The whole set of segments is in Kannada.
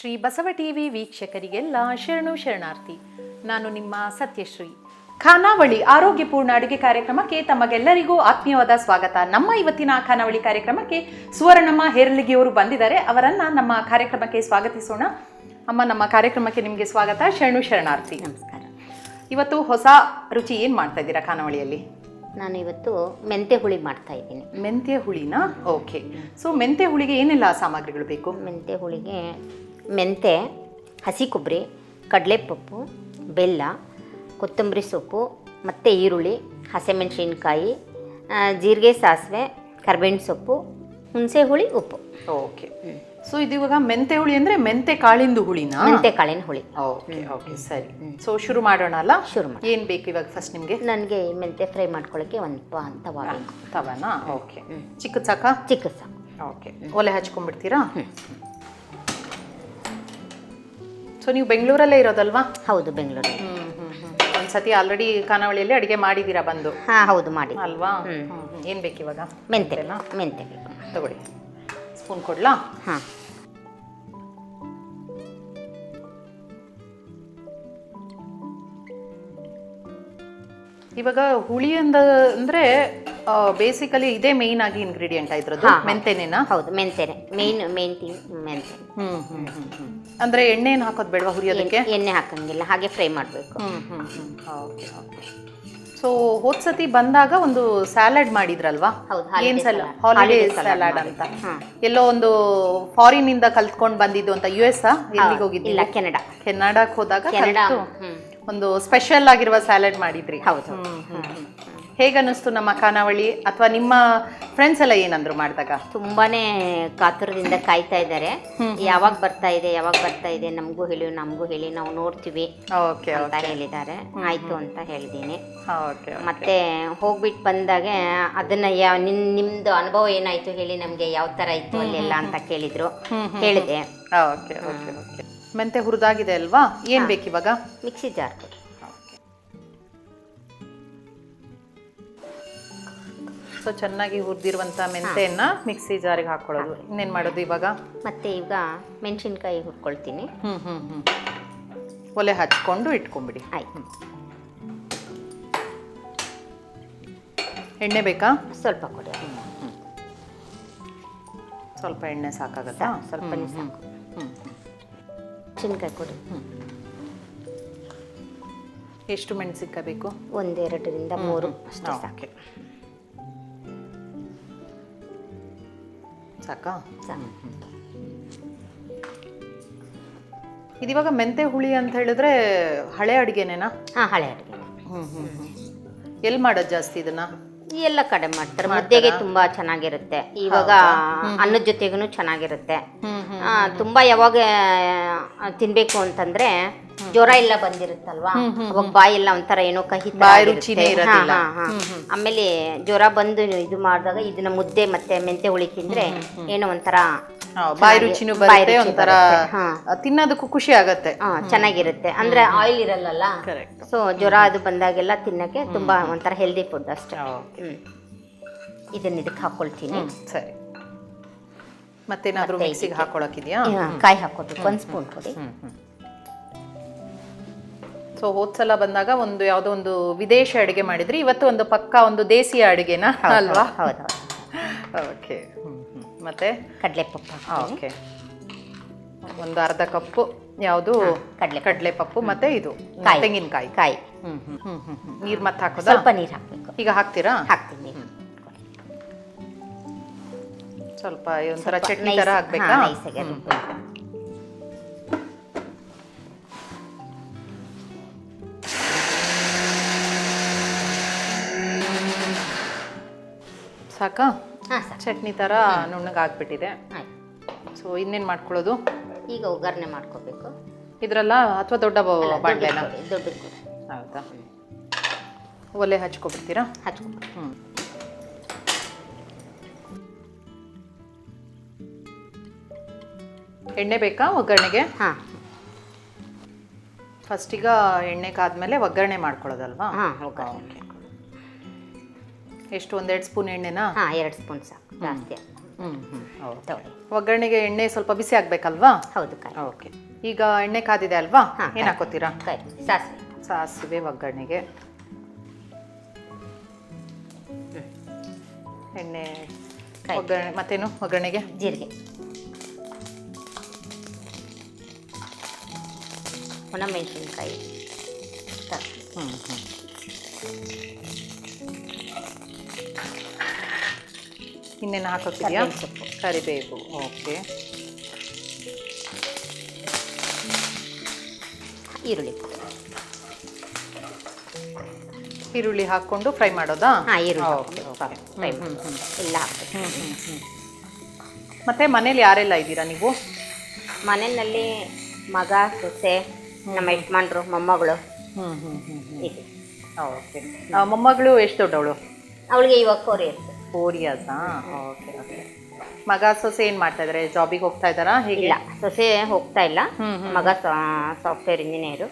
ಶ್ರೀ ಬಸವ ಟಿವಿ ವೀಕ್ಷಕರಿಗೆಲ್ಲ ಶರಣು ಶರಣಾರ್ಥಿ. ನಾನು ನಿಮ್ಮ ಸತ್ಯಶ್ರೀ. ಖಾನಾವಳಿ ಆರೋಗ್ಯಪೂರ್ಣ ಅಡುಗೆ ಕಾರ್ಯಕ್ರಮಕ್ಕೆ ತಮಗೆಲ್ಲರಿಗೂ ಆತ್ಮೀಯವಾದ ಸ್ವಾಗತ. ನಮ್ಮ ಇವತ್ತಿನ ಖಾನಾವಳಿ ಕಾರ್ಯಕ್ರಮಕ್ಕೆ ಸುವರ್ಣಮ್ಮ ಹೇರಲಿಗಿಯವರು ಬಂದಿದ್ದಾರೆ. ಅವರನ್ನ ನಮ್ಮ ಕಾರ್ಯಕ್ರಮಕ್ಕೆ ಸ್ವಾಗತಿಸೋಣ. ಅಮ್ಮ ನಮ್ಮ ಕಾರ್ಯಕ್ರಮಕ್ಕೆ ನಿಮಗೆ ಸ್ವಾಗತ. ಶರಣು ಶರಣಾರ್ಥಿ. ನಮಸ್ಕಾರ. ಇವತ್ತು ಹೊಸ ರುಚಿ ಏನು ಮಾಡ್ತಾ ಇದ್ದೀರಾ ಖಾನಾವಳಿಯಲ್ಲಿ? ನಾನು ಇವತ್ತು ಮೆಂತೆ ಹುಳಿ ಮಾಡ್ತಾ ಇದ್ದೀನಿ. ಮೆಂತ್ಯ ಹುಳಿನ? ಓಕೆ. ಸೊ ಮೆಂತೆ ಹುಳಿಗೆ ಏನೆಲ್ಲ ಸಾಮಗ್ರಿಗಳು ಬೇಕು? ಮೆಂತೆ ಹುಳಿಗೆ ಮೆಂತೆ ಹಸಿ ಕೊಬ್ಬರಿ ಕಡಲೆಪಪ್ಪು ಬೆಲ್ಲ ಕೊತ್ತಂಬರಿ ಸೊಪ್ಪು ಮತ್ತು ಈರುಳ್ಳಿ ಹಸಿಮೆಣಸಿನ್ಕಾಯಿ ಜೀರಿಗೆ ಸಾಸಿವೆ ಕರ್ಬೇವಿನ ಸೊಪ್ಪು ಹುಣಸೆ ಹುಳಿ ಉಪ್ಪು. ಓಕೆ. ಸೊ ಇದು ಇವಾಗ ಮೆಂತೆ ಹುಳಿ ಅಂದರೆ ಮೆಂತೆ ಕಾಳಿಂದು ಹುಳಿನ? ಮೆಂತೆ ಕಾಳಿನ ಹುಳಿ. ಓಕೆ ಓಕೆ ಸರಿ. ಸೊ ಶುರು ಮಾಡೋಣ ಅಲ್ಲ? ಶುರು ಮಾಡಿ ಏನು ಬೇಕು ಇವಾಗ ಫಸ್ಟ್ ನಿಮಗೆ? ನನಗೆ ಈ ಮೆಂತೆ ಫ್ರೈ ಮಾಡ್ಕೊಳ್ಳೋಕ್ಕೆ ಒಂದು ಪ ಅಂತ ಬೇಕು ತವನಾ? ಓಕೆ. ಚಿಕ್ಕ ಸಾಕ? ಚಿಕ್ಕ ಸಾಕು. ಓಕೆ. ಒಲೆ ಹಚ್ಕೊಂಡ್ಬಿಡ್ತೀರಾ? ಸೊ ನೀವು ಬೆಂಗಳೂರಲ್ಲೇ ಇರೋದಲ್ವಾ? ಹೌದು ಬೆಂಗಳೂರು. ಒಂದ್ಸತಿ ಆಲ್ರೆಡಿ ಖಾನಾವಳಿಯಲ್ಲಿ ಅಡಿಗೆ ಮಾಡಿದ್ದೀರಾ ಬಂದು? ಹಾಂ ಹೌದು ಮಾಡಿ. ಅಲ್ವಾ? ಏನು ಬೇಕು ಇವಾಗ ಮೆಂತೆ ಮೆಂತೆನಾ? ಮೆಂತೆ ಬೇಕು. ತಗೊಳ್ಳಿ. ಸ್ಪೂನ್ ಕೊಡ್ಲಾ? ಹಾಂ. ಇವಾಗ ಹುಳಿ ಅಂದ ಅಂದ್ರೆ ಬೇಸಿಕಲಿ ಇದೇ ಮೇನ್ ಆಗಿ ಇಂಗ್ರೀಡಿಯೆಂಟ್ ಇದ್ರದ್ದು? ಹಾ. ಹೌದು ಮೆಂತೆನೆ. ಮೇನ್ ಮೇನ್ ಥಿಂಗ್ ಮೆಂತೆ. ಹ್ಮ್ ಹ್ಮ್ ಹ್ಮ್ ಹ್ಮ್. ಅಂದ್ರೆ ಎಣ್ಣೆ ಏನು ಹಾಕೋದು ಬೇಡವಾ ಹುರಿಯೋದಕ್ಕೆ? ಎಣ್ಣೆ- ಹಾಕಂಗಿಲ್ಲ ಹಾಗೆ ಫ್ರೈ ಮಾಡಬೇಕು. ಹ್ಮ್ ಹ್ಮ್ ಹ್ಮ್. ಓಕೆ ಓಕೆ ಸೊ ಹೋದ್ಸತಿ ಬಂದಾಗ ಒಂದು ಸ್ಯಾಲಡ್ ಮಾಡಿದ್ರಲ್ವಾ? ಹೌದು, ಏನ್ holiday ಸಲ salad. Holiday Holiday salad salad ಅಂತ. ಹಾ. ಎಲ್ಲೋ ಒಂದು ಫಾರಿನ್ ಇಂದ ಕಲ್ತ್ಕೊಂಡ್ ಬಂದಿದ್ದು ಅಂತ ಯು ಎಸ್ ಎಲ್ಲಿಗೆ ಹೋಗಿದ್ದಿಲ್ಲ ಕೆನಡಾ. ಕೆನಡಾಕ್ ಹೋದಾಗ ಕೆನಡಾ ಕಲ್ತು? ಹ್ಮ್. ಒಂದು ಸ್ಪೆಷಲ್ ಆಗಿರುವ ಸ್ಯಾಲಡ್ ಮಾಡಿದ್ರಿ. ಹೌದು. ಹೇಗನ್ನಿಸ್ತು ನಮ್ಮ ಖಾನಾವಳಿ? ಅಥವಾ ನಿಮ್ಮ ಫ್ರೆಂಡ್ಸ್ ಎಲ್ಲ ಏನಂದ್ರು ಮಾಡಿದಾಗ? ತುಂಬಾನೇ ಕಾತುರದಿಂದ ಕಾಯ್ತಾ ಇದ್ದಾರೆ. ಯಾವಾಗ ಬರ್ತಾ ಇದೆ ಯಾವಾಗ ಬರ್ತಾ ಇದೆ ನಮಗೂ ಹೇಳಿ ನಮಗೂ ಹೇಳಿ ನಾವು ನೋಡ್ತೀವಿ ಓಕೆ ಅಂತ ಹೇಳಿದ್ದಾರೆ. ಆಯ್ತು ಅಂತ ಹೇಳಿದ್ದೀನಿ. ಓಕೆ ಮತ್ತೆ ಹೋಗ್ಬಿಟ್ಟು ಬಂದಾಗ ಅದನ್ನ ಯಾವ ನಿನ್ ನಿಮ್ದು ಅನುಭವ ಏನಾಯ್ತು ಹೇಳಿ ನಮ್ಗೆ ಯಾವ ತರ ಇತ್ತು ಅಲ್ಲೆಲ್ಲ ಅಂತ ಕೇಳಿದ್ರು. ಹೇಳಿದೆ ಓಕೆ ಓಕೆ ಓಕೆ. ಮೆಂತೆ ಹುರಿದಾಗಿದೆ ಅಲ್ವಾ? ಏನು ಬೇಕು ಇವಾಗ? ಮಿಕ್ಸಿ ಜಾರ್ ಕೊಡಿ. ಸೊ ಚೆನ್ನಾಗಿ ಹುರಿದಿರುವಂತ ಮೆಂತೆಯನ್ನ ಮಿಕ್ಸಿ ಜಾರಿಗೆ ಹಾಕೊಳ್ಳೋದು. ಇನ್ನೇನು ಮಾಡೋದು ಇವಾಗ? ಮತ್ತೆ ಈಗ ಮೆಣಸಿನ್ಕಾಯಿ ಹುರ್ಕೊಳ್ತೀನಿ. ಹ್ಞೂ ಹ್ಞೂ ಹ್ಞೂ ಒಲೆ ಹಚ್ಕೊಂಡು ಇಟ್ಕೊಂಬಿಡಿ ಆಯ್ತು. ಎಣ್ಣೆ ಬೇಕಾ? ಸ್ವಲ್ಪ ಕೊಡಿ. ಸ್ವಲ್ಪ ಎಣ್ಣೆ ಸಾಕಾಗತ್ತಾ? ಸ್ವಲ್ಪ ಹ್ಞೂ ಹ್ಮ್. ಮೆಣಸಿನ್ಕಾಯಿ ಕೊಡಿ. ಎಷ್ಟು ಮೆಣಸಿನ್ಕಾಯಿ ಬೇಕು? ಒಂದೆರಡರಿಂದ ಮೂರು. ಅಷ್ಟೇ ಸಾಕು. ಸಾಕು? ಇದಿವಾಗ ಮೆಂತೆ ಹುಳಿ ಅಂತ ಹೇಳಿದ್ರೆ ಹಳೆ ಅಡುಗೆನೇನಾ? ಹಾಂ ಹಳೆ ಅಡುಗೆ. ಹ್ಞೂ ಹ್ಞೂ ಹ್ಞೂ ಎಲ್ಲಿ ಮಾಡೋದು ಜಾಸ್ತಿ ಇದನ್ನ? ಎಲ್ಲ ಕಡೆ ಮಾಡ್ತಾರೆ. ಮುದ್ದೆಗೆ ತುಂಬಾ ಚೆನ್ನಾಗಿರುತ್ತೆ. ಇವಾಗ ಅನ್ನದ ಜೊತೆಗೂ ಚೆನ್ನಾಗಿರುತ್ತೆ. ತುಂಬಾ ಯಾವಾಗ ತಿನ್ಬೇಕು ಅಂತಂದ್ರೆ ಜ್ವರ ಎಲ್ಲ ಬಂದಿರುತ್ತಲ್ವಾ? ಅವಾಗ ಬಾಯಿ ಎಲ್ಲ ಒಂಥರ ಏನೋ ಕಹಿ ಬಾಯಿ ರುಚಿನೇ ಇರೋದಿಲ್ಲ. ಆಮೇಲೆ ಜ್ವರ ಬಂದು ಇದು ಮಾಡಿದಾಗ ಇದನ್ನ ಮುದ್ದೆ ಮತ್ತೆ ಮೆಂತೆ ಹುಳಿ ತಿಂದ್ರೆ ಏನೋ ಒಂಥರ ಬಾಯಿ ರುಚಿನೂ ಬರುತ್ತೆ ರುಚಿ ಒಂಥರ. ತಿನ್ನೋದಕ್ಕೂ ಖುಷಿ ಆಗತ್ತೆ. ಆ, ಚೆನ್ನಾಗಿರುತ್ತೆ. ಅಂದ್ರೆ ಆಯಿಲ್ ಇರಲ್ಲಲ್ಲ? ಕರೆಕ್ಟ್ ಸೊ ಜ್ವರ ಅದು ಬಂದಾಗೆಲ್ಲ ತಿನ್ನಕ್ಕೆ ತುಂಬಾ ಒಂಥರ ಹೆಲ್ದಿ ಫುಡ್ ಅಷ್ಟೇ. ಓಕೆ. ಇದನ್ನ ಇದಕ್ಕೆ ಹಾಕೊಳ್ತೀನಿ. ಸರಿ. ಮತ್ತೇನಾದ್ರೂ ಮತ್ತೆ ಮಿಕ್ಸಿಗೆ ಹಾಕೊಳಕಿದ್ಯಾ ಕಾಯಿ ಹಾಕೋಬೇಕು ಒಂದು ಸ್ಪೂನ್ ಕೊಡಿ ಸೊ ಹೋದ್ಸಲ ಬಂದಾಗ ಒಂದು ಯಾವುದೋ ಒಂದು ವಿದೇಶಿ ಅಡುಗೆ ಮಾಡಿದ್ರಿ. ಇವತ್ತು ಒಂದು ಪಕ್ಕ ಒಂದು ದೇಸಿ ಅಡುಗೆನ? ಅಲ್ವಾ? ಹೌದು ಓಕೆ ಮತ್ತೆ? ಕಡಲೆ ಪಪ್ಪ ಓಕೆ ಒಂದು ಅರ್ಧ ಕಪ್ಪು ಯಾವುದು? ಕಡಲೆ ಪಪ್ಪು ಮತ್ತೆ ಇದು ತೆಂಗಿನಕಾಯಿ. ಕಾಯಿ. ನೀರ್ ಮತ್ತೆ ಹಾಕೋದು? ಸ್ವಲ್ಪ ನೀರು ಹಾಕಬೇಕು. ಈಗ ಹಾಕ್ತೀರಾ? ಹಾಕ್ತೀನಿ ಸ್ವಲ್ಪ ಒಂಥರ ಚಟ್ನಿ ತರ ಹಾಕ್ಬೇಕಾ ಸಾಕಾ? ಹಾಂ ಚಟ್ನಿ ತರ ನುಣ್ಣಗಾಗ್ಬಿಟ್ಟಿದೆ ಸೊ ಇನ್ನೇನ್ ಮಾಡ್ಕೊಳ್ಳೋದು? ಈಗ ಒಗ್ಗರಣೆ ಮಾಡ್ಕೋಬೇಕು. ಇದ್ರಲ್ಲ ಅಥವಾ ದೊಡ್ಡ ಕೊಡಿ ಹೌದಾ? ಒಲೆ ಹಚ್ಕೊಬಿಡ್ತೀರಾ? ಹಚ್ಕೊ ಹ್ಮ್. ಎಣ್ಣೆ ಬೇಕಾ ಒಗ್ಗರಣೆಗೆ? ಹಾಂ. ಫಸ್ಟ್ ಈಗ ಎಣ್ಣೆ ಕಾದ್ಮೇಲೆ ಒಗ್ಗರಣೆ ಮಾಡ್ಕೊಳ್ಳೋದಲ್ವಾ? ಹಾಂ ಓಕೆ ಎಷ್ಟು? ಒಂದೆರಡು ಸ್ಪೂನ್ ಎಣ್ಣೆನಾ? ಹಾಂ ಎರಡು ಸ್ಪೂನ್ ಸಾಕು. ಜಾಸ್ತಿ ಹ್ಮ್ ಹ್ಮ್. ಹೌದು. ತಗೊಳ್ಳಿ ಒಗ್ಗರಣೆಗೆ ಎಣ್ಣೆ ಸ್ವಲ್ಪ ಬಿಸಿ ಆಗ್ಬೇಕಲ್ವಾ? ಹೌದು ಕಾಯಿ ಓಕೆ. ಈಗ ಎಣ್ಣೆ ಕಾದಿದೆ ಅಲ್ವಾ? ಹಾ, ಏನ್ ಹಾಕೋತೀರಾ? ಕಾಯಿ ಸಾಸಿವೆ. ಸಾಸಿವೆ ಒಗ್ಗರಣೆಗೆ. ಎಣ್ಣೆ ಕಾಯಿ. ಒಗ್ಗರಣೆ ಮತ್ತೇನು ಒಗ್ಗರಣೆಗೆ? ಜೀರಿಗೆ. ಒಣಮೆಣಸಿನ್ಕಾಯಿ ಸಾಕು. ಇನ್ನೇನು ಹಾಕೋಕ್ಕಿದೆಯಾ? ಸೊಪ್ಪು. ಕರಿಬೇವು ಓಕೆ. ಈರುಳ್ಳಿ. ಈರುಳ್ಳಿ ಹಾಕ್ಕೊಂಡು ಫ್ರೈ ಮಾಡೋದಾ? ಹಾಂ ಈರುಳ್ಳಿ ಓಕೆ ಓಕೆ. ಫ್ರೈ. ಎಲ್ಲ ಮತ್ತೆ ಮನೇಲಿ ಯಾರೆಲ್ಲ ಇದ್ದೀರಾ ನೀವು? ಮನೆಯಲ್ಲಿ ಮಗ ಸೊಸೆ ನಮ್ಮ ಯಜಮಾನ್ರು ಮೊಮ್ಮಗಳು. ಹ್ಮ್ ಹ್ಮ್ ಹ್ಮ್ ಹ್ಮ್. ಓಕೆ. ಮೊಮ್ಮಗಳು ಎಷ್ಟು ದೊಡ್ಡವಳು? ಅವಳಿಗೆ ಇವಾಗ ಕೋರಿ ಇರ್ತದೆ ಫೋರ್ ಇಯರ್ಸಾ ಓಕೆ ಓಕೆ. ಮಗ ಸೊಸೆ ಏನ್ ಮಾಡ್ತಾ ಇದ್ದಾರೆ ಜಾಬಿಗೆ ಹೋಗ್ತಾ ಇದ್ದಾರಾ? ಹೇಗೆ? ಇಲ್ಲ ಸೊಸೆ ಹೋಗ್ತಾ ಇಲ್ಲ. ಮಗ ಸಾಫ್ಟ್ವೇರ್ ಇಂಜಿನಿಯರ್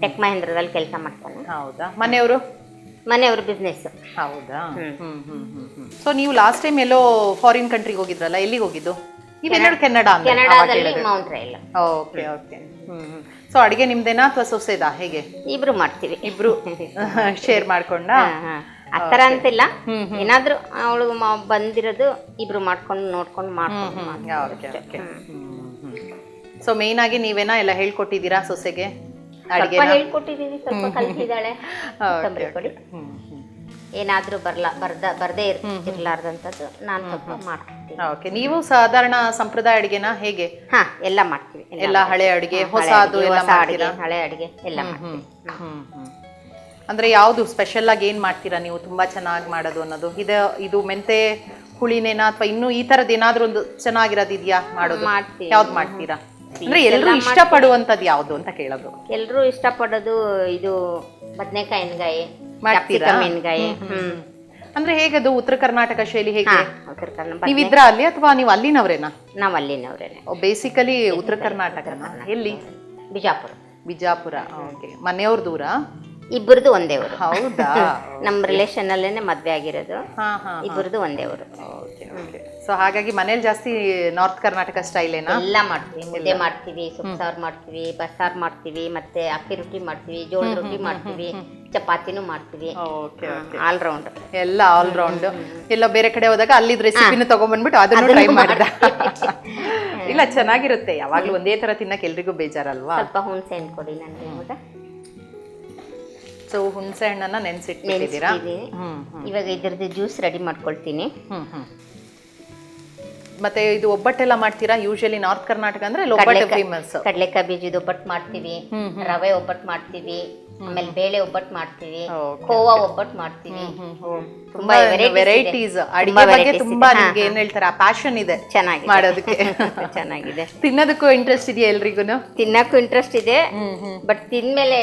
ಟೆಕ್ ಮಹೇಂದ್ರದಲ್ಲಿ ಕೆಲಸ ಮಾಡ್ತಾನೆ. ಹೌದಾ? ಮನೆಯವರು? ಮನೆಯವರು ಬಿಸ್ನೆಸ್ ಹೌದಾ? ಸೊ ನೀವು ಲಾಸ್ಟ್ ಟೈಮ್ ಎಲ್ಲೋ ಫಾರಿನ್ ಕಂಟ್ರಿಗೆ ಹೋಗಿದ್ರಲ್ಲ ಎಲ್ಲಿಗೆ ಹೋಗಿದ್ದು? ನೀವೆಲ್ಲರೂ ಕೆನಡಾ ಕೆನಡಾದಲ್ಲಿ. Okay okay. ಸೊ ಅಡಿಗೆ ನಿಮ್ದೇನಾ ಅಥವಾ ಸೊಸೆದಾ? ಹೇಗೆ? ಇಬ್ರು ಮಾಡ್ತೀವಿ. ಇಬ್ರು. ಶೇರ್ ಮಾಡ್ಕೊಂಡಾ? ಹಾ, ಹಾ. ಆ ತರ ಅಂತಿಲ್ಲ. ಏನಾದ್ರೂ ಅವಳು ಬಂದಿರೋದು ಇಬ್ರು ಮಾಡ್ಕೊಂಡು ನೋಡ್ಕೊಂಡು ಮಾಡ್ಕೊಂಡು ಸೊ ಮೇನ್ ಆಗಿ ನೀವೇನ ಎಲ್ಲ ಹೇಳ್ಕೊಟ್ಟಿದ್ದೀರಾ ಸೊಸೆಗೆ? ಅಡಿಗೆ ಹೇಳ್ಕೊಟ್ಟಿದೀವಿ ಸ್ವಲ್ಪ ಕಲ್ತಿದ್ದಾಳೆ. ಏನಾದ್ರೂ ಬರ್ಲಾ ಬರ್ದ ಬರ್ದೇ ಇರ್ ಇರ್ಲಾರ್ದಂಥದ್ದು ನಾನು ಸ್ವಲ್ಪ ಮಾಡ್ತೀನಿ ಓಕೆ ನೀವು ಸಾಧಾರಣ ಸಂಪ್ರದಾಯ ಅಡಿಗೆನ ಹೇಗೆ? ಹಾ ಎಲ್ಲ ಮಾಡ್ತೀವಿ. ಎಲ್ಲ ಹಳೆ ಅಡಿಗೆ ಹೊಸದು ಹೊಸ ಹಳೆ ಅಡಿಗೆ, ಎಲ್ಲ ಮಾಡ್ತೀರಾ? ಹಳೆ ಅಡಿಗೆ ಎಲ್ಲ ಮಾಡ್ತೀವಿ. ಅಂದ್ರೆ ಯಾವುದು ಸ್ಪೆಷಲ್ ಆಗಿ ಏನ್ ಮಾಡ್ತೀರಾ ನೀವು ತುಂಬಾ ಚೆನ್ನಾಗಿ ಮಾಡೋದು ಅನ್ನೋದು? ಇದು ಇದು ಮೆಂತೆ ಹುಳಿನೇನ ಅಥವಾ ಇನ್ನೂ ಈ ತರದ್ ಏನಾದ್ರೂ ಒಂದು ಚೆನ್ನಾಗಿರೋದು ಇದೆಯಾ ಮಾಡೋದು? ಮಾಡ್ತೀವಿ. ಯಾವ್ದು ಮಾಡ್ತೀರಾ? ಅಂದ್ರೆ ಎಲ್ಲರೂ ಇಷ್ಟಪಡುವಂತದ್ದು ಯಾವ್ದು ಅಂತ ಕೇಳೋದು. ಎಲ್ಲರೂ ಇಷ್ಟಪಡೋದು ಇದು ಬದನೆಕಾಯಿ ಎಣ್ಗಾಯಿ ಮಾಡ್ತೀರಾ? ಎಣ್ಗಾಯಿ. ಹ್ಮ್ ಅಂದ್ರೆ ಹೇಗದು ಉತ್ತರ ಕರ್ನಾಟಕ ಶೈಲಿ ಹೇಗೆ? ಹಾ ಉತ್ತರ ಕನ್ನಡ ನೀವಿದ್ರ ಅಲ್ಲಿ ಅಥವಾ ನೀವು ಅಲ್ಲಿನವರೇನಾ? ನಾವು ಅಲ್ಲಿನವ್ರೇನೆ. ಬೇಸಿಕಲಿ ಉತ್ತರ ಕರ್ನಾಟಕನ? ಎಲ್ಲಿ? ಬಿಜಾಪುರ. ಬಿಜಾಪುರ ಓಕೆ. ಮನೆಯವ್ರ ದೂರ? ಇಬ್ಬರದು ಒಂದೇ ಊರು. ಹೌದಾ? ನಮ್ಮ ರಿಲೇಷನ್ ಅಲ್ಲೇನೆ ಮದ್ವೆ ಆಗಿರೋದು. ಹಾ ಹಾ ಇಬ್ಬರದು ಒಂದೇ ಊರು. ಓಕೆ ಸೊ ಹಾಗಾಗಿ ಮನೇಲಿ ಜಾಸ್ತಿ ನಾರ್ತ್ ಕರ್ನಾಟಕ ಸ್ಟೈಲೇನಾ ಎಲ್ಲ ಮಾಡ್ತೀವಿ. ಮುದ್ದೆ ಮಾಡ್ತೀವಿ ಸೊಪ್ಪು ಸಾರು ಮಾಡ್ತೀವಿ ಬಸ್ಸಾರ್ ಮಾಡ್ತೀವಿ ಮತ್ತೆ ಅಕ್ಕಿ ರೊಟ್ಟಿ ಮಾಡ್ತೀವಿ ಜೋಳ ರೊಟ್ಟಿ ಮಾಡ್ತೀವಿ ಚಪಾತಿನೂ ಮಾಡ್ತೀವಿ. ಓಕೆ ಆಲ್ ರೌಂಡ್ ಎಲ್ಲ ಆಲ್ ರೌಂಡ್ ಎಲ್ಲ ಬೇರೆ ಕಡೆ ಹೋದಾಗ ಅಲ್ಲಿದ್ ರೆಸಿಪಿನ ತಗೊಂಡ್ಬಂದ್ಬಿಟ್ಟು ಅದನ್ನು ಟ್ರೈ ಮಾಡಿದ. ಇಲ್ಲ ಚೆನ್ನಾಗಿರುತ್ತೆ. ಯಾವಾಗ್ಲೂ ಒಂದೇ ತರ ತಿನ್ನಕ್ಕೆ ಎಲ್ರಿಗೂ ಬೇಜಾರಲ್ವಾ? ಸ್ವಲ್ಪ ಹುಣಸೆ ಹಣ್ಣು ಕೊಡಿ ನನಗೆ ಹೌದಾ? ಸೊ ಹುಣಸೆ ಹಣ್ಣನ್ನ ನೆನ್ಸಿಟ್ಟಿದ್ದೀರಾ ಇವಾಗ ಇದ್ರದ್ದು ಜ್ಯೂಸ್ ರೆಡಿ ಮಾಡ್ಕೊಳ್ತೀನಿ. ಮತ್ತೆ ಇದು ಒಬ್ಬಟ್ಟೆಲ್ಲ ಮಾಡ್ತೀರಾ? ಯೂಶಲಿ ನಾರ್ತ್ ಕರ್ನಾಟಕ ಅಂದ್ರೆ ಒಬ್ಬಟ್ಟು ಫೇಮಸ್ ಕಡಲೆಕಾಯಿ ಬೀಜದ ಒಬ್ಬಟ್ಟು ಮಾಡ್ತೀವಿ. ರವೆ ಒಬ್ಬಟ್ಟು ಮಾಡ್ತೀವಿ. ಆಮೇಲೆ ಬೇಳೆ ಒಬ್ಬಟ್ಟು ಮಾಡ್ತೀವಿ ಕೋವಾ ಒಬ್ಬಟ್ಟು ಮಾಡ್ತೀವಿ. ತುಂಬಾ ವೆರೈಟೀಸ್ ಅಡಿಗೆ ಬಗ್ಗೆ ತುಂಬಾ ನಿಮ್ಗೆ ಏನ್ ಹೇಳ್ತಾರೆ? ಆ ಪ್ಯಾಷನ್ ಇದೆ ಚೆನ್ನಾಗಿ ಮಾಡೋದಕ್ಕೆ. ಚೆನ್ನಾಗಿದೆ. ತಿನ್ನೋದಕ್ಕೂ ಇಂಟ್ರೆಸ್ಟ್ ಇದೆಯಾ ಎಲ್ರಿಗೂ ತಿನ್ನಕ್ಕೂ ಇಂಟ್ರೆಸ್ಟ್ ಇದೆ ಬಟ್ ತಿಂದ್ಮೇಲೆ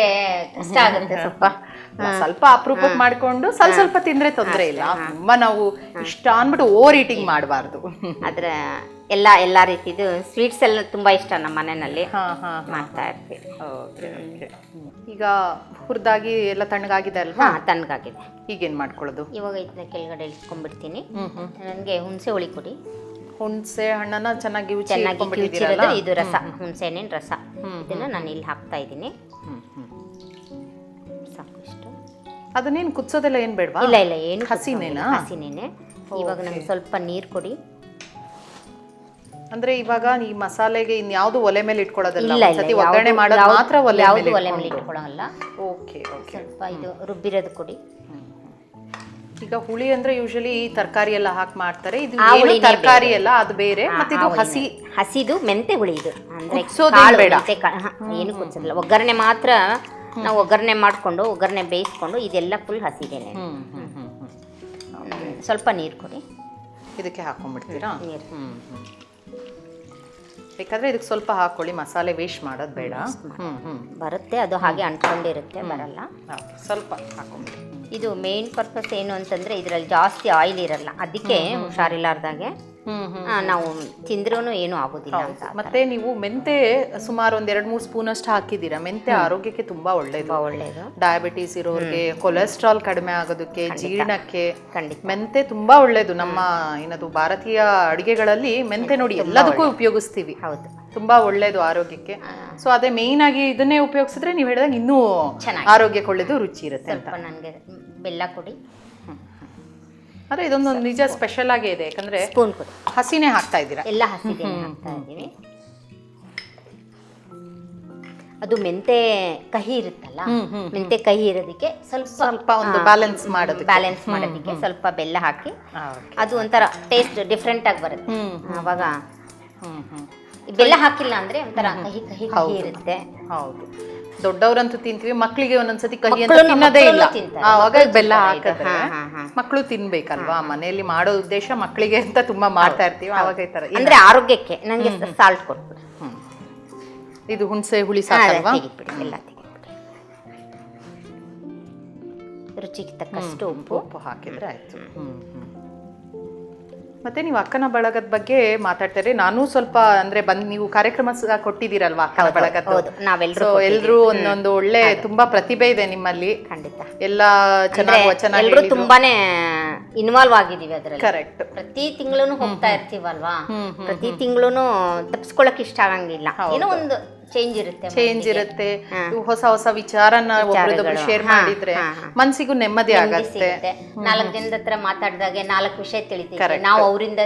ಕಷ್ಟ ಆಗುತ್ತೆ ಸ್ವಲ್ಪ. ಸ್ವಲ್ಪ ಅಪರೂಪಕ್ಕೆ ಮಾಡ್ಕೊಂಡು ಸ್ವಲ್ಪ ಸ್ವಲ್ಪ ತಿಂದ್ರೆ ತೊಂದರೆ ಇಲ್ಲ. ತುಂಬಾ ನಾವು ಇಷ್ಟ ಅನ್ಬಿಟ್ಟು ಓವರ್ ಈಟಿಂಗ್ ಮಾಡಬಾರ್ದು. ಅದ್ರ ಎಲ್ಲ ಎಲ್ಲ ರೀತಿದು ಸ್ವೀಟ್ಸ್ ಎಲ್ಲ ತುಂಬಾ ಇಷ್ಟ ನಮ್ಮ ಮನೆಯಲ್ಲಿ ಹಾ ಹಾ ಮಾಡ್ತಾ ಇರ್ತೀವಿ. ಈಗ ಹುರಿದಾಗಿ ಎಲ್ಲ ತಣ್ಣಗಾಗಿದೆ ಅಲ್ವಾ? ಹಾ ತಣ್ಣಗಾಗಿದೆ. ಈಗೇನು ಮಾಡ್ಕೊಳ್ಳೋದು? ಇವಾಗ ಇದನ್ನ ಕೆಳಗಡೆ ಇಳಿಸ್ಕೊಂಡ್ಬಿಡ್ತೀನಿ ನನಗೆ ಹುಣಸೆ ಹುಳಿ ಕೊಡಿ. ಹುಣಸೆ ಹಣ್ಣನ್ನ ಚೆನ್ನಾಗಿ ಚೆನ್ನಾಗಿ ಇದು ರಸ ಹುಣಸೆ ಹಣ್ಣಿನ ರಸ. ಇದನ್ನ ನಾನು ಇಲ್ಲಿ ಹಾಕ್ತಾ ಇದ್ದೀನಿ. ಸಾಕಷ್ಟು. ಅದನ್ನೇನ್ ಕುದಿಸೋದೆಲ್ಲ ಏನ್ ಬೇಡವಾ? ಇಲ್ಲ ಇಲ್ಲ ಏನು ಹಸಿನೇನಾ? ಹಸಿನೇನೆ. ಇವಾಗ ನಮ್ಗೆ ಸ್ವಲ್ಪ ನೀರು ಕೊಡಿ. ಅಂದ್ರೆ ಇವಾಗ ಈ ಮಸಾಲೆಗೆ ಇನ್ಯಾವುದು ಒಲೆ ಮೇಲೆ ಇಟ್ಕೊಳ್ಳೋದಲ್ಲ ಇಲ್ಲ ಒಂದ್ಸತಿ ಒಗ್ಗರಣೆ ಮಾಡೋದು ಯಾವ್ದು- ಮಾತ್ರ ಒಲೆ ಯಾವ್ದು ಮೇಲೆ ಒಲೆ ಮೇಲೆ ಇಟ್ಕೊಳ್ಳಲ್ಲ ಓಕೆ ಓಕೆ. ಸ್ವಲ್ಪ ಇದು ರುಬ್ಬಿರೋದು ಕೊಡಿ. ಈಗ ಹುಳಿ ಅಂದ್ರೆ ಯೂಶಲಿ ತರಕಾರಿ ಎಲ್ಲ ಹಾಕಿ ಮಾಡ್ತಾರೆ. ಇದು ಆ ಏನು ಹುಳಿನೇ ತರಕಾರಿ ಎಲ್ಲ ಅದು ಬೇರೆ ಮತ್ತೆ ಇದು ಆ ಹಸಿ ಹಸಿದು ಮೆಂತೆ ಹುಳಿ ಇದು. ಅಂದ್ರೆ ಕುದ್ಸೋದೇನ್ ಕಾಳು, ಬೇಡ. ಮೆಂತೆ ಕಾಳು, ಹಾ, ಏನು ಕುದಿಸಲ್ಲ ಒಗ್ಗರಣೆ ಮಾತ್ರ ನಾವು ಒಗ್ಗರಣೆ ಮಾಡ್ಕೊಂಡು ಒಗ್ಗರಣೆ ಬೇಯಿಸ್ಕೊಂಡು ಇದೆಲ್ಲ ಫುಲ್ ಹಸಿದೇನೆ. ಸ್ವಲ್ಪ ನೀರು ಕೊಡಿ. ಇದಕ್ಕೆ ಹಾಕೊಂಡ್ಬಿಡ್ತೀರಾ? ನೀರು. ಹ್ಮ್ ಹ್ಮ್. ಬೇಕಾದ್ರೆ ಇದಕ್ಕೆ ಸ್ವಲ್ಪ ಹಾಕೊಳ್ಳಿ ಮಸಾಲೆ ವೇಸ್ಟ್ ಮಾಡೋದು ಬೇಡ. ಹ್ಞೂ ಹ್ಞೂ ಬರುತ್ತೆ ಅದು ಹಾಗೆ ಅಂಟ್ಕೊಂಡಿರುತ್ತೆ ಬರಲ್ಲ. ಓಕೆ ಸ್ವಲ್ಪ ಹಾಕೊಂಡ್ಬಿಡಿ ಇದು ಮೇನ್ ಪರ್ಪಸ್ ಏನು ಅಂತಂದ್ರೆ ಇದರಲ್ಲಿ ಜಾಸ್ತಿ ಆಯಿಲ್ ಇರಲ್ಲ. ಅದಕ್ಕೆ ಹುಷಾರಿಲ್ಲಾರ್ದಾಗೆ ನಾವು ತಿಂದ್ರೂ ಏನು ಆಗೋದಿಲ್ಲ ಅಂತ ಮತ್ತೆ ನೀವು ಮೆಂತೆ ಸುಮಾರು ಒಂದ್ ಎರಡ್ ಮೂರು ಸ್ಪೂನ್ ಅಷ್ಟು ಹಾಕಿದ್ದೀರಾ? ಮೆಂತೆ ಆರೋಗ್ಯಕ್ಕೆ ತುಂಬಾ ಒಳ್ಳೇದು. ಒಳ್ಳೇದು. ಡಯಾಬಿಟಿಸ್ ಇರೋರಿಗೆ ಕೊಲೆಸ್ಟ್ರಾಲ್ ಕಡಿಮೆ ಆಗೋದಕ್ಕೆ ಜೀರ್ಣಕ್ಕೆ ಮೆಂತೆ ತುಂಬಾ ಒಳ್ಳೇದು. ನಮ್ಮ ಏನದು ಭಾರತೀಯ ಅಡಿಗೆಗಳಲ್ಲಿ ಮೆಂತೆ ನೋಡಿ ಎಲ್ಲದಕ್ಕೂ ಉಪಯೋಗಿಸ್ತೀವಿ. ಹೌದು. ತುಂಬಾ ಒಳ್ಳೇದು ಆರೋಗ್ಯಕ್ಕೆ. ಸೊ ಅದೇ ಮೇಯ್ನ್ ಆಗಿ ಇದನ್ನೇ ಉಪಯೋಗಿಸಿದ್ರೆ ನೀವು ಹೇಳಿದಾಗ ಇನ್ನೂ. ಆರೋಗ್ಯಕ್ಕೆ ಒಳ್ಳೇದು ರುಚಿ ಇರುತ್ತೆ ಅಂತ. ಸ್ವಲ್ಪ ನನಗೆ ಬೆಲ್ಲ ಕೊಡಿ. ಆದ್ರೆ ಇದೊಂದು ನಿಜ ಸ್ಪೆಷಲ್ ಆಗಿ ಇದೆ. ಯಾಕಂದ್ರೆ ಸ್ಪೂನ್ ಕೊಡಿ. ಹಸಿನೇ ಹಾಕ್ತಾ ಇದ್ದೀರಾ? ಎಲ್ಲ ಹಾಕ್ತಾ ಇದ್ದೀನಿ ಅದು ಮೆಂತೆ ಕಹಿ ಇರುತ್ತಲ್ಲ ಮೆಂತೆ ಕಹಿ ಇರೋದಕ್ಕೆ ಸ್ವಲ್ಪ ಸ್ವಲ್ಪ ಒಂದು ಬ್ಯಾಲೆನ್ಸ್ ಮಾಡೋದು ಬ್ಯಾಲೆನ್ಸ್ ಮಾಡೋದಕ್ಕೆ ಸ್ವಲ್ಪ ಬೆಲ್ಲ ಹಾಕಿ ಅದು ಒಂಥರ ಟೇಸ್ಟ್ ಡಿಫ್ರೆಂಟ್ ಆಗಿ ಬರುತ್ತೆ. ಈ ಬೆಲ್ಲ ಹಾಕಿಲ್ಲ ಅಂದ್ರೆ ಒಂಥರ ಕಹಿ ಕಹಿ ಕಹಿ ಇರುತ್ತೆ. ಹೌದು. ದೊಡ್ಡವರಂತೂ ತಿಂತೀವಿ ಮಕ್ಕಳಿಗೆ ಒಂದೊಂದ್ಸತಿ ಕಹಿ ಅಂತ ಮಕ್ಕಳು- ತಿನ್ನೋದೇ ಇಲ್ಲ. ಮಕ್ಕಳು ತಿಂತಾರೆ. ಆವಾಗ ಬೆಲ್ಲ ಹಾಕಿದ್ರೆ ಹಾ, ಹಾ, ಹಾ. ಮಕ್ಕಳು ತಿನ್ಬೇಕಲ್ವಾ? ಮನೆಯಲ್ಲಿ ಮಾಡೋ ಉದ್ದೇಶ ಮಕ್ಕಳಿಗೆ ಅಂತ ತುಂಬಾ ಮಾಡ್ತಾ ಇರ್ತೀವಿ ಆವಾಗ ಈ ತರ. ಅಂದ್ರೆ ಆರೋಗ್ಯಕ್ಕೆ ನಂಗೆ ಸಾಲ್ಟ್ ಕೊಟ್ಬಿಡಿ ಹ್ಮ್. ಇದು ಹುಣಸೆ ಹುಳಿ ಹಾ, ಅದೇ, ಸಾಕಲ್ವಾ ತೆಗಿದ್ಬಿಡಿ ಎಲ್ಲ ತೆಗಿದ್ಬಿಡಿ. ರುಚಿಗೆ ತಕ್ಕಷ್ಟು ಉಪ್ಪು. ಉಪ್ಪು ಹಾಕಿದ್ರೆ ಆಯ್ತು. ಹ್ಮ್, ಹ್ಮ್. ಮತ್ತೆ ನೀವು ಅಕ್ಕನ ಬಳಗದ ಬಗ್ಗೆ ಮಾತಾಡ್ತಾರೆ ನಾನು ಸ್ವಲ್ಪ ಅಂದ್ರೆ ಬಂದ್ ನೀವು ಕಾರ್ಯಕ್ರಮ ಸಹ ಕೊಟ್ಟಿದ್ದೀರಲ್ವಾ ಅಕ್ಕನ ಬಳಗದ ಸೊ ಎಲ್ರು ಒಂದೊಂದು ಒಳ್ಳೆ ತುಂಬಾ ಪ್ರತಿಭೆ ಇದೆ ನಿಮ್ಮಲ್ಲಿ. ಖಂಡಿತ. ಎಲ್ಲ ಚೆನ್ನಾಗಿ ವಚನ ಎಲ್ಲರೂ ತುಂಬಾನೇ ಇನ್ವಾಲ್ವ್ ಆಗಿದೀವಿ ಅದರಲ್ಲಿ. ಕರೆಕ್ಟ್ ಪ್ರತಿ ತಿಂಗಳು ಹೋಗ್ತಾ ಇರ್ತೀವಲ್ವಾ? ಪ್ರತಿ ತಿಂಗಳು ತಪ್ಸ್ಕೊಳಕ್ ಇಷ್ಟ ಆಗಂಗಿಲ್ಲ. ಏನೋ ಒಂದು ಚೇಂಜ್ ಇರುತ್ತೆ ಚೇಂಜ್ ಇರುತ್ತೆ. ಹೊಸ ಹೊಸ ವಿಚಾರನ ಶೇರ್ ಮಾಡಿದ್ರೆ ಮನ್ಸಿಗೂ ನೆಮ್ಮದಿ ಆಗುತ್ತೆ. ನಾಲ್ಕು ಜನದ ಹತ್ರ ಮಾತಾಡಿದಾಗ ನಾಲ್ಕು ವಿಷಯ ತಿಳಿತೀವಿ. ನಾವು ಅವರಿಂದ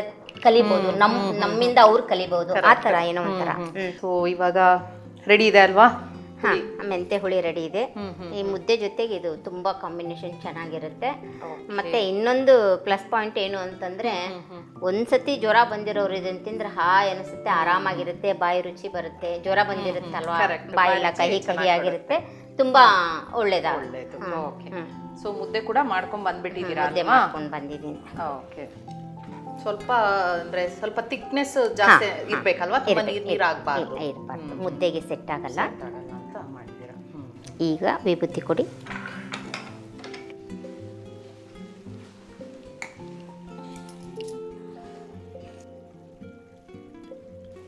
ಕಲಿಬಹುದು ನಮ್ ನಮ್ಮಿಂದ ಅವ್ರು ಕಲಿಬಹುದು ಆ ತರ ಏನೋ ಒಂಥರ. ಸೊ ಇವಾಗ ರೆಡಿ ಇದೆ ಅಲ್ವಾ? ಹಾ ಮೆಂತೆ ಹುಳಿ ರೆಡಿ ಇದೆ. ಈ ಮುದ್ದೆ ಜೊತೆಗೆ ಇದು ತುಂಬಾ ಕಾಂಬಿನೇಷನ್ ಚೆನ್ನಾಗಿರುತ್ತೆ. ಮತ್ತೆ ಇನ್ನೊಂದು ಪ್ಲಸ್ ಪಾಯಿಂಟ್ ಏನು ಅಂತಂದ್ರೆ ಒಂದ್ಸತಿ ಜ್ವರ ಬಂದಿರೋರು ಇದನ್ನ ತಿಂದ್ರೆ ಹಾಯ್ ಅನಿಸುತ್ತೆ ಆರಾಮಾಗಿರುತ್ತೆ ಬಾಯಿ ರುಚಿ ಬರುತ್ತೆ. ಜ್ವರ ಬಂದಿರುತ್ತಲ್ವಾ? ಬಾಯಿ ಎಲ್ಲ ಕಹಿ ಕಹಿ ಆಗಿರುತ್ತೆ. ತುಂಬಾ ಒಳ್ಳೇದಾಗ ಓಕೆ ಸೊ ಮುದ್ದೆ ಕೂಡ ಮಾಡ್ಕೊಂಡ್ ಬಂದ್ಬಿಟ್ಟಿದ್ದೀರಾ ಮುದ್ದೆ ಮಾಡ್ಕೊಂಡು ಬಂದಿದ್ದೀನಿ. ಓಕೆ ಸ್ವಲ್ಪ ಅಂದ್ರೆ ಸ್ವಲ್ಪ ಥಿಕ್ನೆಸ್ ಜಾಸ್ತಿ ಇರ್ಬೇಕಲ್ವಾ? ತುಂಬಾ ನೀರ್ ನೀರ್ ಆಗ್ಬಾರ್ದು ಮುದ್ದೆಗೆ ಸೆಟ್ ಆಗಲ್ಲ. ಈಗ ವಿಭೂತಿ ಕೊಡಿ.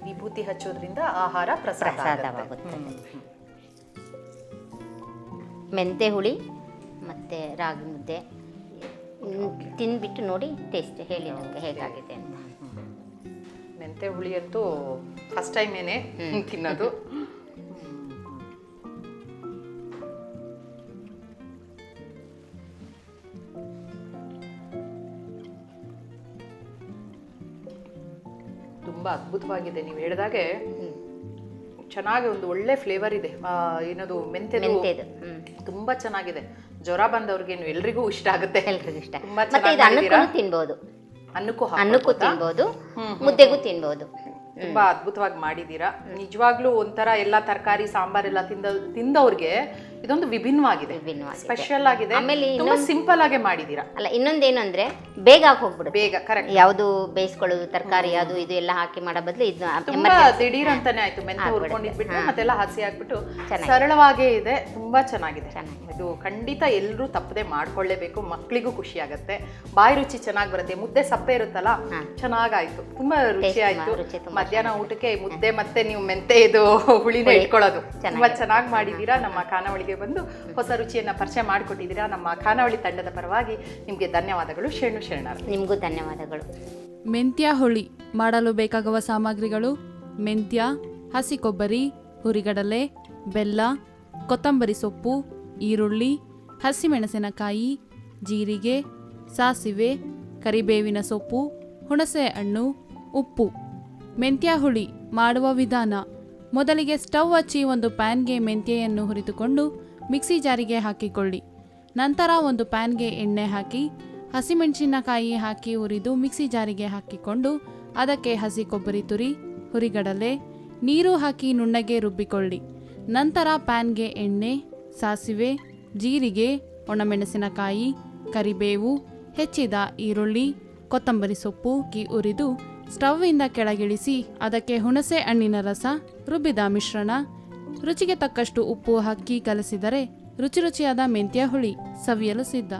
ವಿಭೂತಿ ಹಚ್ಚೋದ್ರಿಂದ ಆಹಾರ ಪ್ರಸಾದವಾಗುತ್ತೆ. ಮೆಂತೆ ಹುಳಿ ಮತ್ತು ರಾಗಿ ಮುದ್ದೆ. ತಿನ್ಬಿಟ್ಟು ತಿಂದ್ಬಿಟ್ಟು ನೋಡಿ ಟೇಸ್ಟ್ ಹೇಳಿ ನಮಗೆ ಹೇಗಾಗಿದೆ ಅಂತ. ಮೆಂತೆ ಹುಳಿ ಅಂತೂ ಫಸ್ಟ್ ಟೈಮ್ ಏನೇ ತಿನ್ನೋದು. ಅದ್ಭುತವಾಗಿದೆ. ನೀವು ಹೇಳಿದಾಗೆ ಚೆನ್ನಾಗಿ ಒಂದು ಒಳ್ಳೆ ಫ್ಲೇವರ್ ಇದೆ. ಏನದು ಮೆಂತೆದು ಮೆಂತೆದು. ತುಂಬಾ ಚೆನ್ನಾಗಿದೆ. ಜ್ವರ ಬಂದವ್ರಿಗೆ ಎಲ್ರಿಗೂ ಇಷ್ಟ ಆಗುತ್ತೆ. ಎಲ್ರಿಗೂ ಇಷ್ಟ. ಮತ್ತೆ ಇದು ಚೆನ್ನಾಗಿ ಅನ್ನಕ್ಕೂ ತಿನ್ಬೋದು. ಅನ್ನಕ್ಕೂ ಅನ್ನಕ್ಕೂ? ತಿನ್ಬೋದು. ಮುದ್ದೆಗೂ ತಿನ್ಬೋದು. ತುಂಬಾ ಅದ್ಭುತವಾಗಿ ಮಾಡಿದೀರಾ ನಿಜವಾಗ್ಲೂ ಒಂಥರ ಎಲ್ಲ ತರಕಾರಿ ಸಾಂಬಾರೆಲ್ಲ ತಿಂದ ತಿಂದವ್ರಿಗೆ ಇದೊಂದು ವಿಭಿನ್ನವಾಗಿದೆ. ವಿಭಿನ್ನವಾಗಿದೆ. ಸ್ಪೆಷಲ್ ಆಗಿದೆ. ಆಮೇಲೆ ತುಂಬಾ ಸಿಂಪಲ್ ಆಗಿ ಮಾಡಿದೀರಾ. ಅಲ್ಲ ಇನ್ನೊಂದೇನು ಅಂದ್ರೆ ಬೇಗ ಹೋಗ್ಬಿಡುತ್ತೆ ಬೇಗ ಕರೆಕ್ಟ್ ಯಾವುದು ಬೇಯಿಸ್ಕೊಳ್ಳೋದು ತರಕಾರಿ ಅದು ಇದು ಎಲ್ಲ ಹಾಕಿ ಮಾಡೋ ಬದಲು ಇದು ತುಂಬಾ ದಿಢೀರ್ ಅಂತಾನೆ ಆಯ್ತು. ಮೆಂತೆ ಹುರ್ಕೊಂಡಿದ್ಬಿಟ್ಟು ಮತ್ತೆಲ್ಲ ಹಸಿ ಹಾಕ್ಬಿಟ್ಟು ಸರಳವಾಗೇ ಇದೆ. ತುಂಬಾ ಚೆನ್ನಾಗಿದೆ. ಇದು ಖಂಡಿತ ಎಲ್ಲರೂ ತಪ್ಪದೆ ಮಾಡ್ಕೊಳ್ಳೇಬೇಕು. ಮಕ್ಕಳಿಗೂ ಖುಷಿ ಆಗುತ್ತೆ. ಬಾಯಿ ರುಚಿ ಚೆನ್ನಾಗಿ ಬರುತ್ತೆ. ಮುದ್ದೆ ಸಪ್ಪೆ ಇರುತ್ತಲ್ಲ ಚೆನ್ನಾಗಾಯ್ತು. ತುಂಬಾ ರುಚಿ ಆಯ್ತು. ಮಧ್ಯಾಹ್ನ ಊಟಕ್ಕೆ ಮುದ್ದೆ ಮತ್ತೆ ನೀವು ಮೆಂತೆ ಇದು ಹುಳಿನ ಇಟ್ಕೊಳ್ಳೋದು. ತುಂಬಾ ಚೆನ್ನಾಗಿ ಮಾಡಿದೀರಾ ನಮ್ಮ ಖಾನಾವಳಿಗೆ ಬಂದು ಹೊಸ ರುಚಿಯನ್ನು ಪರಿಚಯ ಮಾಡಿಕೊಟ್ಟಿದ್ದೀರಾ. ನಮ್ಮ ಖಾನಾವಳಿ ತಂಡದ ಪರವಾಗಿ ನಿಮಗೆ ಧನ್ಯವಾದಗಳು. ಶೇಣು ಶರಣ ನಿಮಗೂ ಧನ್ಯವಾದಗಳು. ಮೆಂತ್ಯ ಹುಳಿ ಮಾಡಲು ಬೇಕಾಗುವ ಸಾಮಗ್ರಿಗಳು ಮೆಂತ್ಯ ಹಸಿ ಕೊಬ್ಬರಿ ಹುರಿಗಡಲೆ ಬೆಲ್ಲ ಕೊತ್ತಂಬರಿ ಸೊಪ್ಪು ಈರುಳ್ಳಿ ಹಸಿಮೆಣಸಿನಕಾಯಿ ಜೀರಿಗೆ ಸಾಸಿವೆ ಕರಿಬೇವಿನ ಸೊಪ್ಪು ಹುಣಸೆ ಹಣ್ಣು ಉಪ್ಪು. ಮೆಂತ್ಯ ಹುಳಿ ಮಾಡುವ ವಿಧಾನ ಮೊದಲಿಗೆ ಸ್ಟವ್ ಹಚ್ಚಿ ಒಂದು ಪ್ಯಾನ್ಗೆ ಮೆಂತ್ಯೆಯನ್ನು ಹುರಿದುಕೊಂಡು ಮಿಕ್ಸಿ ಜಾರಿಗೆ ಹಾಕಿಕೊಳ್ಳಿ. ನಂತರ ಒಂದು ಪ್ಯಾನ್ಗೆ ಎಣ್ಣೆ ಹಾಕಿ, ಹಸಿಮೆಣಸಿನಕಾಯಿ ಹಾಕಿ ಹುರಿದು ಮಿಕ್ಸಿ ಜಾರಿಗೆ ಹಾಕಿಕೊಂಡು ಅದಕ್ಕೆ ಹಸಿ ಕೊಬ್ಬರಿ ತುರಿ, ಹುರಿಗಡಲೆ, ನೀರು ಹಾಕಿ ನುಣ್ಣಗೆ ರುಬ್ಬಿಕೊಳ್ಳಿ. ನಂತರ ಪ್ಯಾನ್ಗೆ ಎಣ್ಣೆ, ಸಾಸಿವೆ, ಜೀರಿಗೆ, ಒಣಮೆಣಸಿನಕಾಯಿ, ಕರಿಬೇವು, ಹೆಚ್ಚಿದ ಈರುಳ್ಳಿ, ಕೊತ್ತಂಬರಿ ಸೊಪ್ಪು ಕಿ ಉರಿದು ಸ್ಟವ್ವಿಂದ ಕೆಳಗಿಳಿಸಿ ಅದಕ್ಕೆ ಹುಣಸೆ ಹಣ್ಣಿನ ರಸ, ರುಬ್ಬಿದ ಮಿಶ್ರಣ, ರುಚಿಗೆ ತಕ್ಕಷ್ಟು ಉಪ್ಪು ಹಾಕಿ ಕಲಸಿದರೆ ರುಚಿ ರುಚಿಯಾದ ಮೆಂತ್ಯ ಹುಳಿ ಸವಿಯಲು ಸಿದ್ಧ.